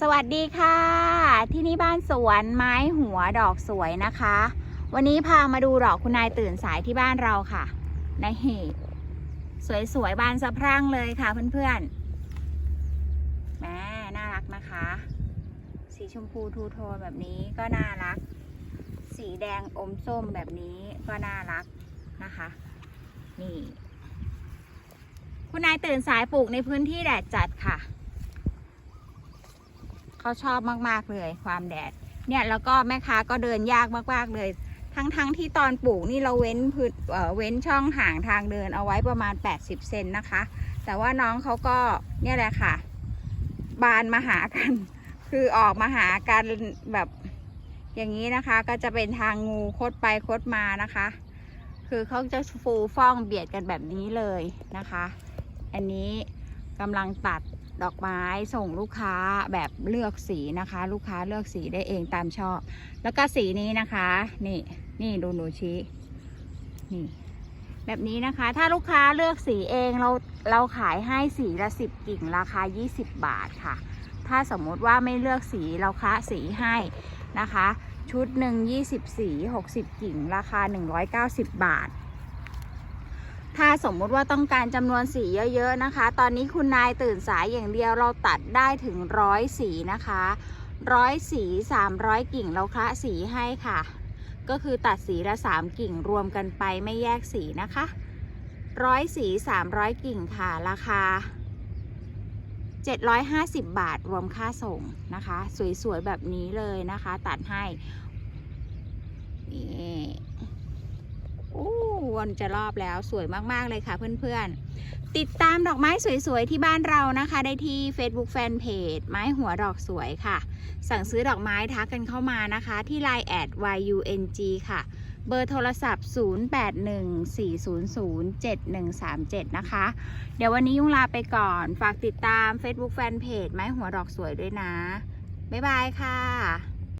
สวัสดีค่ะ ที่นี่บ้านสวนไม้หัวดอกสวยนะคะ วันนี้พามาดูดอกคุณนายตื่นสายที่บ้านเราค่ะในเหตุสวยๆบานสะพรั่งเลยค่ะเพื่อนๆแหม่น่ารักนะคะ สีชมพูทูโทนแบบนี้ก็น่ารัก สีแดงอมส้มแบบนี้ก็น่ารักนะคะ นี่ คุณนายตื่นสายปลูกในพื้นที่แดดจัดค่ะ เขาชอบมากๆเลยความแดด เนี่ยแล้วก็แม่ค้าก็เดินยากมากๆเลย ทั้งๆทที่ตอนปลูกนี่เราเว้นพื้นเอ่อเว้นช่องห่างทางเดินเอาไว้ประมาณ 80 เซนนะคะ แต่ว่าน้องเขาก็เนี่ยแหละค่ะ บานมาหากัน คือออกมาหากันแบบอย่างนี้นะคะก็จะเป็นทางงูคดไปคดมานะคะ คือเขาจะฟูฟ่องเบียดกันแบบนี้เลยนะคะ อันนี้กำลังตัด ดอกไม้ส่งลูกค้าแบบเลือกสีนะคะ ลูกค้าเลือกสีได้เองตามชอบ แล้วก็สีนี้นะคะ นี่นี่ดูหนูชี้นี่แบบนี้นะคะ ถ้าลูกค้าเลือกสีเองเราเราขายให้สีละสิบกิ่งราคา 20 บาทค่ะ ถ้าสมมติว่าไม่เลือกสีเราคะสีให้นะคะ ชุดหนึ่ง20 สี 60 กิ่ง ราคา 190 บาท ถ้าสมมุติว่าต้องการจำนวนสีเยอะๆนะคะ ตอนนี้คุณนายตื่นสายอย่างเดียวเราตัดได้ถึงร้อยสีนะคะร้อยสี300กิ่งเราคะสีให้ค่ะ ก็คือตัดสีละ3กิ่งรวมกันไปไม่แยกสีนะคะร้อยสี300กิ่งค่ะราคา 750 บาทรวมค่าส่งนะคะ สวยๆแบบนี้เลยนะคะ ตัดให้นี่ นจะรอบแล้วสวยมากๆเลยค่ะเพื่อนๆ ติดตามดอกไม้สวยๆ ที่บ้านเรานะคะ ได้ที่ Facebook Fanpage ไม้หัวดอกสวยค่ะ สั่งซื้อดอกไม้ทักกันเข้ามานะคะ ที่ Line แอด YUNG ค่ะ เบอร์โทรศัพท์ 0814007137 นะคะ เดี๋ยววันนี้ยุ่งลาไปก่อน ฝากติดตาม Facebook Fanpage ไม้หัวดอกสวยด้วยนะ บ๊ายบายค่ะ